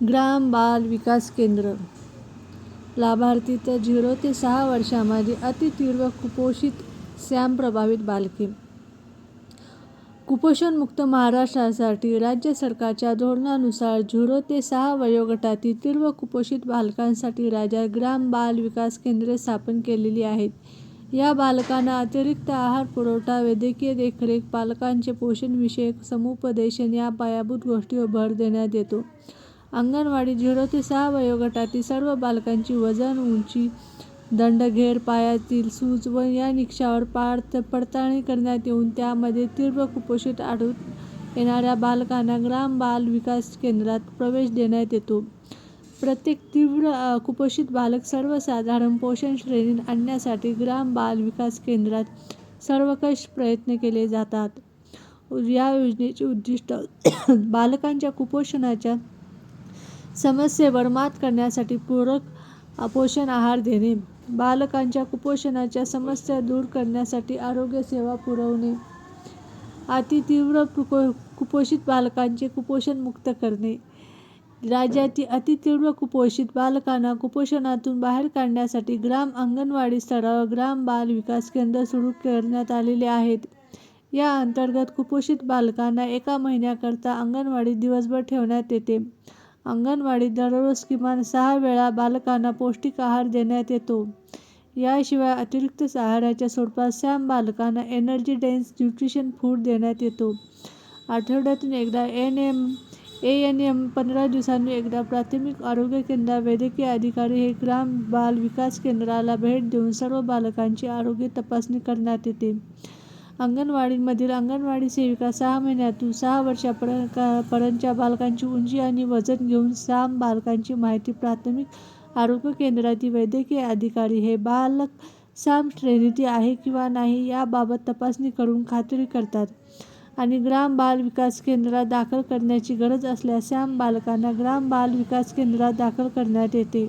ग्राम बाल विकास केंद्र लाभार्थी तर झिरो ते सहा वर्षामध्ये अतितीव्र कुपोषित सॅम प्रभावित बालके कुपोषणमुक्त महाराष्ट्रासाठी राज्य सरकारच्या धोरणानुसार झिरो ते सहा वयोगटातील तीव्र कुपोषित बालकांसाठी राज्यात ग्राम बाल विकास केंद्रे स्थापन केलेली आहेत. या बालकांना अतिरिक्त आहार पुरवठा, वैद्यकीय देखरेख, पालकांचे पोषणविषयक समुपदेशन या पायाभूत गोष्टीवर भर देण्यात येतो. अंगणवाडीत झिरो ते सहा वयोगटातील सर्व बालकांची वजन, उंची, दंडघेर, पायातील सूज व या निकषांवर पडताळणी करण्यात येऊन त्यामध्ये तीव्र कुपोषित आढळून येणाऱ्या बालकांना ग्राम बाल विकास केंद्रात प्रवेश देण्यात येतो. प्रत्येक तीव्र कुपोषित बालक सर्वसाधारण पोषण श्रेणीत आणण्यासाठी ग्राम बाल विकास केंद्रात सर्वकष प्रयत्न केले जातात. या योजनेचे उद्दिष्ट बालकांच्या कुपोषणाच्या समस्येवर मात करण्यासाठी पूरक पोषण आहार देणे, बालकांच्या कुपोषणाच्या समस्या दूर करण्यासाठी आरोग्यसेवा पुरवणे, अतितीव्र कुपोषित बालकांचे कुपोषणमुक्त करणे. राज्यातील अतितीव्र कुपोषित बालकांना कुपोषणातून बाहेर काढण्यासाठी ग्राम अंगणवाडी स्तरावर ग्राम बाल विकास केंद्र सुरू करण्यात आलेले आहेत. या अंतर्गत कुपोषित बालकांना एका महिन्याकरता अंगणवाडीत दिवसभर ठेवण्यात येते. अंगणवाडीत दररोज किमान सहा वेळा बालकांना पौष्टिक आहार देण्यात येतो. याशिवाय अतिरिक्त आहाराच्या स्वरूपात सॅम बालकांना एनर्जी डेन्स न्यूट्रिशन फूड देण्यात येतो. आठवड्यातून एकदा एएनएम, पंधरा दिवसांनी एकदा प्राथमिक आरोग्य केंद्रात वैद्यकीय अधिकारी हे ग्राम बाल विकास केंद्राला भेट देऊन सर्व बालकांची आरोग्य तपासणी करण्यात येते. अंगणवाडीमधील अंगणवाडी सेविका सहा महिन्यातून सहा वर्षांपर्यंतच्या बालकांची उंची आणि वजन घेऊन सहा बालकांची माहिती प्राथमिक आरोग्य केंद्रातील वैद्यकीय अधिकारी हे बालक साम श्रेणीतील आहे किंवा नाही याबाबत तपासणी करून खात्री करतात आणि ग्राम बाल विकास केंद्रात दाखल करण्याची गरज असल्यास श्याम बालकांना ग्राम बाल विकास केंद्रात दाखल करण्यात येते.